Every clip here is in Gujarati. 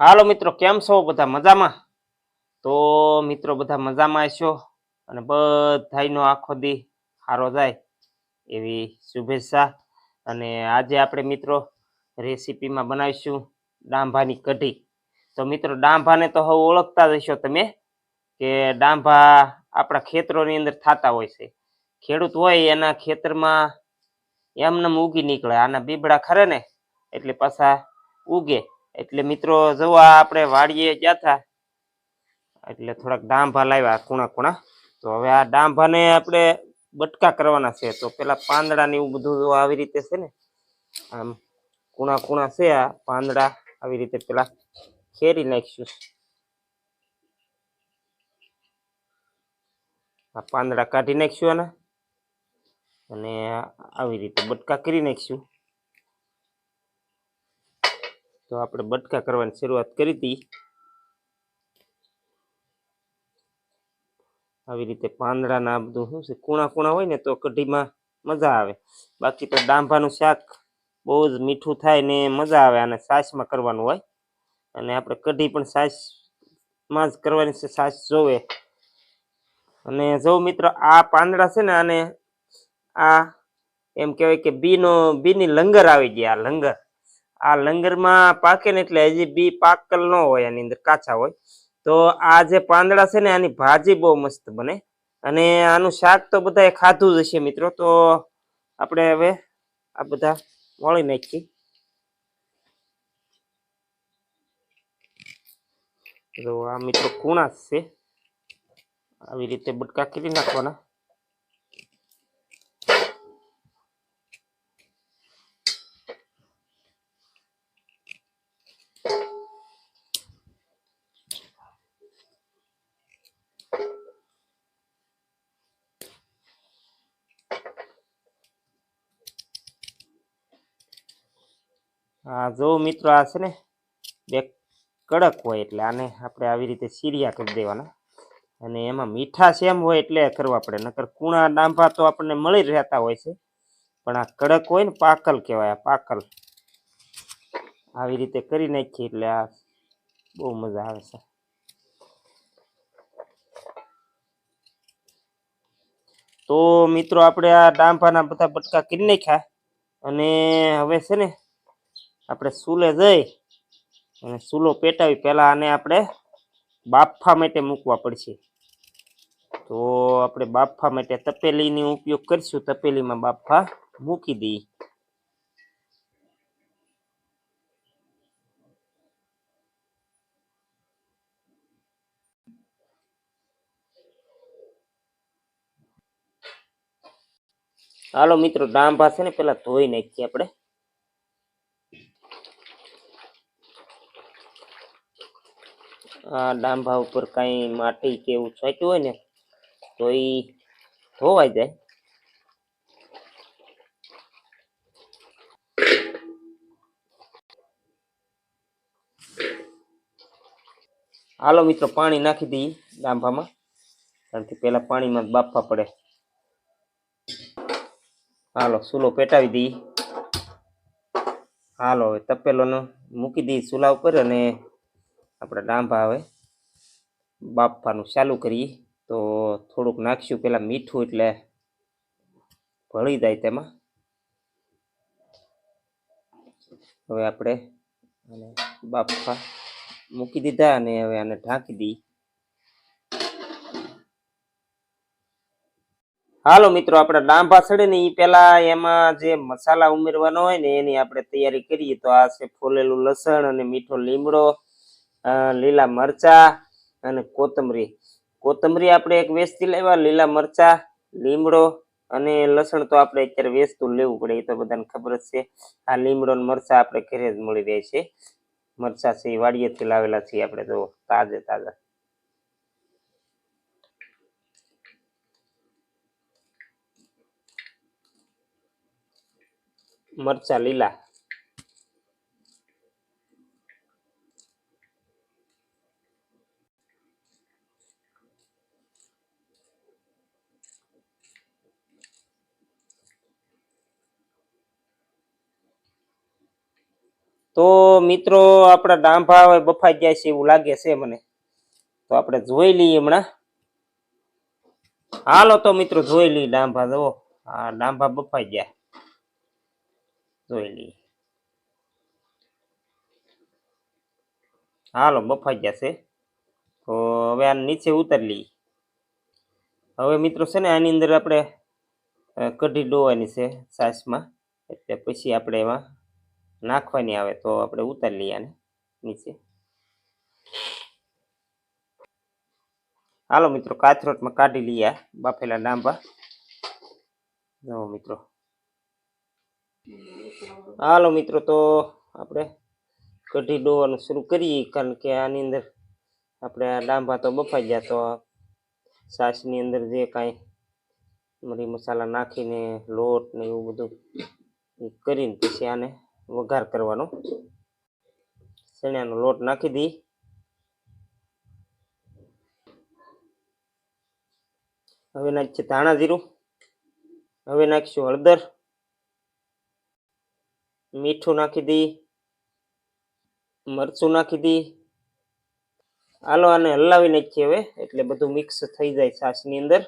હાલો મિત્રો, કેમ છો? બધા મજામાં? તો મિત્રો, બધા મજામાં હશો? અને બધાનો આખો દી સારો જાય એવી શુભેચ્છા. અને આજે આપણે મિત્રો રેસીપીમાં બનાવીશું ડાંભાની કઢી. તો મિત્રો, ડાંભાને તો હવે ઓળખતા જ હશો તમે કે ડાંભા આપણા ખેતરોની અંદર થતા હોય છે. ખેડૂત હોય એના ખેતરમાં એમનેમ ઉગી નીકળે. આના બીબડા ખરે ને? એટલે પાછા ઉગે. એટલે મિત્રો જુઓ આપણે વાડીએ ગયા હતા એટલે થોડાક ડાંભા લાવ્યા કુણા કુણા. તો હવે આ ડાંભાને આપણે બટકા કરવાના છે. તો પેલા પાંદડા ને એવું બધું જો આવી રીતે છે ને, આમ કુણા કુણા છે આ પાંદડા, આવી રીતે પેલા ખેરી નાખીશું. આ પાંદડા કાઢી નાખીશું આના. અને આવી રીતે બટકા કરી નાખીશું. તો આપણે બટકા કરવાની શરૂઆત કરી હતી આવી રીતે પાંદડાના બધું શું છે કૂણા કૂણા હોય ને તો કઢીમાં મજા આવે. બાકી તો ડાંભાનું શાક બહુ જ મીઠું થાય ને મજા આવે અને સાસમાં કરવાનું હોય. અને આપણે કઢી પણ સાસમાં જ કરવાની છે, સાસ જોવે. અને જો મિત્રો આ પાંદડા છે ને આને આ એમ કહેવાય કે બીનો, બીની લંગર આવી ગયા, લંગર. આ લંગરમાં પાકે ને એટલે હજી બી પાકલ ન હોય એની અંદર, કાચા હોય. તો આ જે પાંદડા છે ને, આની ભાજી બહુ મસ્ત બને. અને આનું શાક તો બધાએ ખાધું જ હશે મિત્રો, તો આપણે હવે આ બધા વળી નાખીએ. તો આ મિત્રો કુણા છે. આવી રીતે બટકા કરી નાખવાના. હા જો મિત્રો આ છે ને, બે કડક હોય એટલે આને આપણે આવી રીતે સીરિયા કરી દેવાના. અને એમાં મીઠા સેમ હોય એટલે કરવા પડે, નકર કૂણા ડાંભા તો આપણને મળી રહેતા હોય છે. પણ આ કડક હોય ને પાકલ કહેવાય, આ પાકલ. આવી રીતે કરી નાખીએ એટલે આ બહુ મજા આવે છે. તો મિત્રો આપણે આ ડાંભાના બધા બટકા કરી નાખ્યા. અને હવે છે ને આપણે ચૂલે જઈ અને ચૂલો પેટાવી, પહેલાં આને આપણે બાફા માટે મૂકવા પડશે. તો આપણે બાફા માટે તપેલીનો ઉપયોગ કરીશું. તપેલીમાં બાફા મૂકી દઈએ. હાલો મિત્રો, ડાંભા છે ને, પેલા ધોઈ નાખીએ આપણે આ ડાંભા ઉપર કાંઈ માટી કે એવું છાંટ્યું હોય ને, તો એ ધોવાઈ જાય. હાલો મિત્રો, પાણી નાખી દઈએ ડાંભામાં. કારણ કે પેલા પાણીમાં બાફવા પડે. હાલો ચૂલો પેટાવી દઈએ હાલો, હવે તપેલોનો મૂકી દઈએ ચૂલા ઉપર અને આપણે ડાંભા હવે બાફવાનું ચાલુ કરીએ. તો થોડુંક નાખશું પેલા મીઠું એટલે ભળી જાય તેમાં. હવે આપણે અને બાફા મૂકી દીધા અને હવે આને ઢાંકી દઈએ હાલો મિત્રો, આપણે ડાંભા સડે ને એ પેલા એમાં જે મસાલા ઉમેરવાનો હોય ને એની આપણે તૈયારી કરીએ. તો આ છે ફોલેલું લસણ અને મીઠો લીમડો. લીલા મરચા અને કોથમરી. કોથમરી આપણે એક વેચતી લાવ્યા લીલા મરચા, લીમડો અને લસણ તો આપણે અત્યારે વેચતું લેવું પડે, એ તો બધાને ખબર જ છે. આ લીમડો ને મરચા આપણે ઘરે જ મળી રહે છે. મરચા છે વાડીએથી લાવેલા છીએ આપણે તો તાજે તાજા. મરચા લીલા. તો મિત્રો, આપણા ડાંભા હવે બફાઈ જાય છે એવું લાગે છે મને. તો આપણે જોઈ લઈએ હમણાં. હાલો તો મિત્રો, જોઈ લઈએ ડાંભા, જુઓ. હા ડાંભા બફાઈ ગયા. જોઈ લઈએ. હાલો, બફાઈ ગયા છે. તો હવે આ નીચે ઉતારી લઈએ. હવે મિત્રો છે ને, આની અંદર આપણે કઢી ડોવાની છે સાસમાં. એટલે પછી આપણે એમાં નાખવાની આવે તો આપણે ઉતારી લઈએ આને નીચે. હાલો મિત્રો કાથરોટમાં કાઢી લઈએ બાફેલા ડાંબા જો મિત્રો. હાલો મિત્રો, તો આપણે કઢી ડોવાનું શરૂ કરીએ, કારણ કે આની અંદર આપણે આ લાંબા તો બફાઈ ગયા, તો સાસની અંદર જે કાંઈ મરી મસાલા નાખીને લોટ ને એવું બધું કરીને પછી આને વઘાર કરવાનો. ચણાનો લોટ નાખી દઈ હવે નાખીએ ધાણા જીરું. હવે નાખીશું હળદર. મીઠું નાખી દઈ મરચું નાખી દઈ હાલો આને હલાવી નાખીએ હવે, એટલે બધું મિક્સ થઈ જાય છાશની અંદર.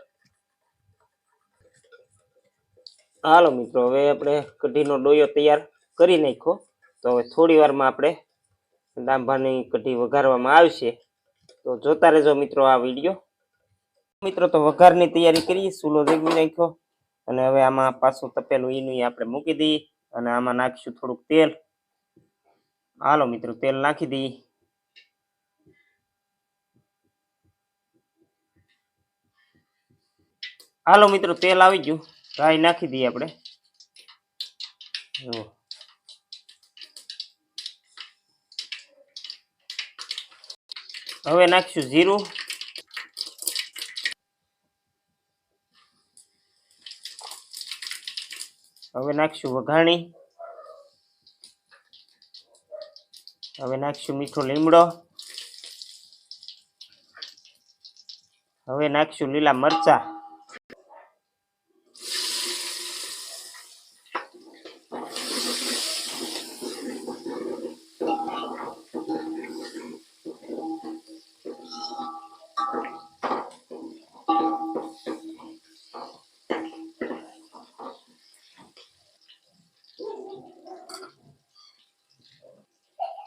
હાલો મિત્રો, હવે આપણે કઢીનો ડોયો તૈયાર. કરી નાખ્યો. તો હવે થોડી વારમાં આપણે દાંભાની કઢી વઘારવામાં આવશે. તો જોતા રહેજો મિત્રો આ વીડિયો. મિત્રો તો વઘારની તૈયારી કરી, સૂલો જગવી નાખ્યો. અને હવે આમાં પાછું તપેલું ઈનું આપણે મૂકી દઈએ અને આમાં નાખીશું થોડુંક તેલ. હાલો મિત્રો, તેલ નાખી દઈએ. હાલો મિત્રો, તેલ આવી ગયું. રાઈ નાખી દઈએ આપણે. જુઓ. હવે નાખીશું જીરું. હવે નાખીશું વઘાણી. હવે નાખીશું મીઠો લીમડો. હવે નાખીશું લીલા મરચા.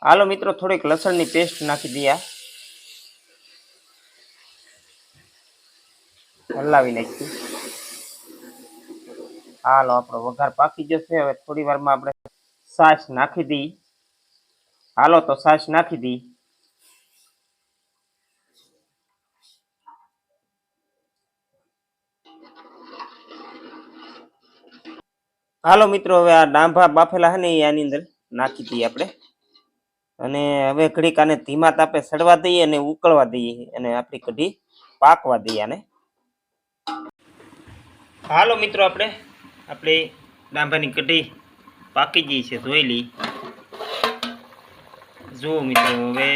હાલો મિત્રો, થોડીક લસણની પેસ્ટ નાખી દઈએ. હલાવી નાખી હાલો, આપણો વઘાર પાકી જશે. હવે થોડી વારમાં આપણે સાસ નાખી દઈ હાલો, તો સાસ નાખી દઈ હાલો મિત્રો, હવે આ ડાંભા બાફેલા હે ને, આની અંદર નાખી દઈએ આપણે. અને હવે ઘડીક આને ધીમા તાપે સડવા દઈએ અને ઉકળવા દઈએ અને આપણી કઢી પાકવા દઈએ આને. હાલો મિત્રો આપણે, આપણી ડાંભાની કઢી પાકી ગઈ છે ધોઈ લઈ જુઓ મિત્રો, હવે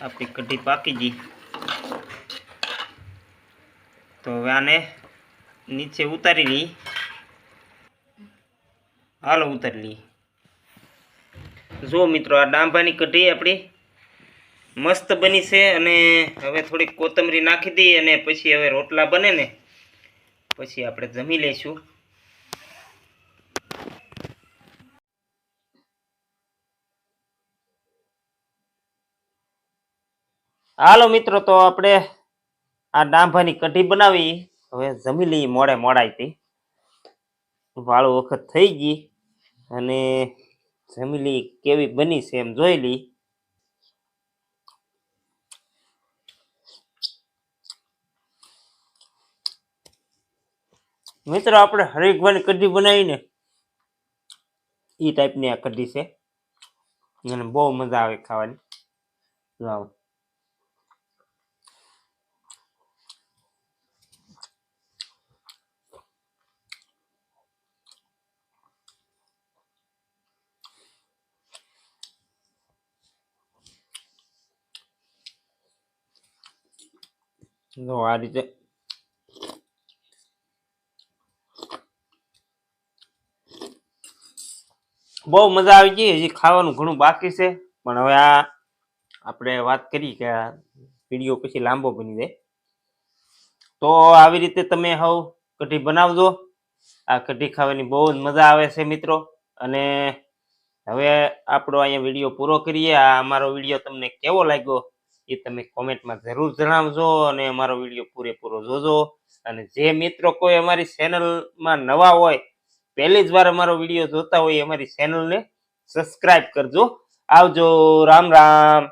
આપણી કઢી પાકી ગઈ. તો હવે આને નીચે ઉતારી લઈ હાલો ઉતારી લઈએ. જો મિત્રો, આ ડાંભાની કઢી આપણી મસ્ત બની છે અને હવે થોડીક કોથમરી નાખી દઈએ અને પછી હવે રોટલા બને ને, પછી આપણે જમી લઈશું. હાલો મિત્રો, તો આપણે આ ડાંભાની કઢી બનાવી, હવે જમી લઈએ મોડે મોડાઈથી. વાળું વખત થઈ ગઈ અને જમી લઈ કેવી બની છે એમ જોઈ લી મિત્રો, આપણે હરેકવાની કઢી બનાવીને એ ટાઈપની આ કઢી છે. અને બહુ મજા આવે ખાવાની. જો આ રીતે બહુ મજા આવી ગઈ. હજી ખાવાનું ઘણું બાકી છે. પણ હવે આ આપણે વાત કરી કે વીડિયો પછી લાંબો બની જાય. તો આવી રીતે તમે હવ કઢી બનાવજો. આ કઢી ખાવાની બહુ જ મજા આવે છે મિત્રો. અને હવે આપણો અહીંયા વીડિયો પૂરો કરીએ. આ અમારો વીડિયો તમને કેવો લાગ્યો? એ તમે કોમેન્ટમાં જરૂર જણાવજો અને અમારો વીડિયો પૂરેપૂરો જોજો. અને જે મિત્રો કોઈ અમારી ચેનલમાં નવા હોય, પહેલી જ વાર અમારો વીડિયો જોતા હોય અમારી ચેનલને સબસ્ક્રાઇબ કરજો. આવજો, રામ રામ.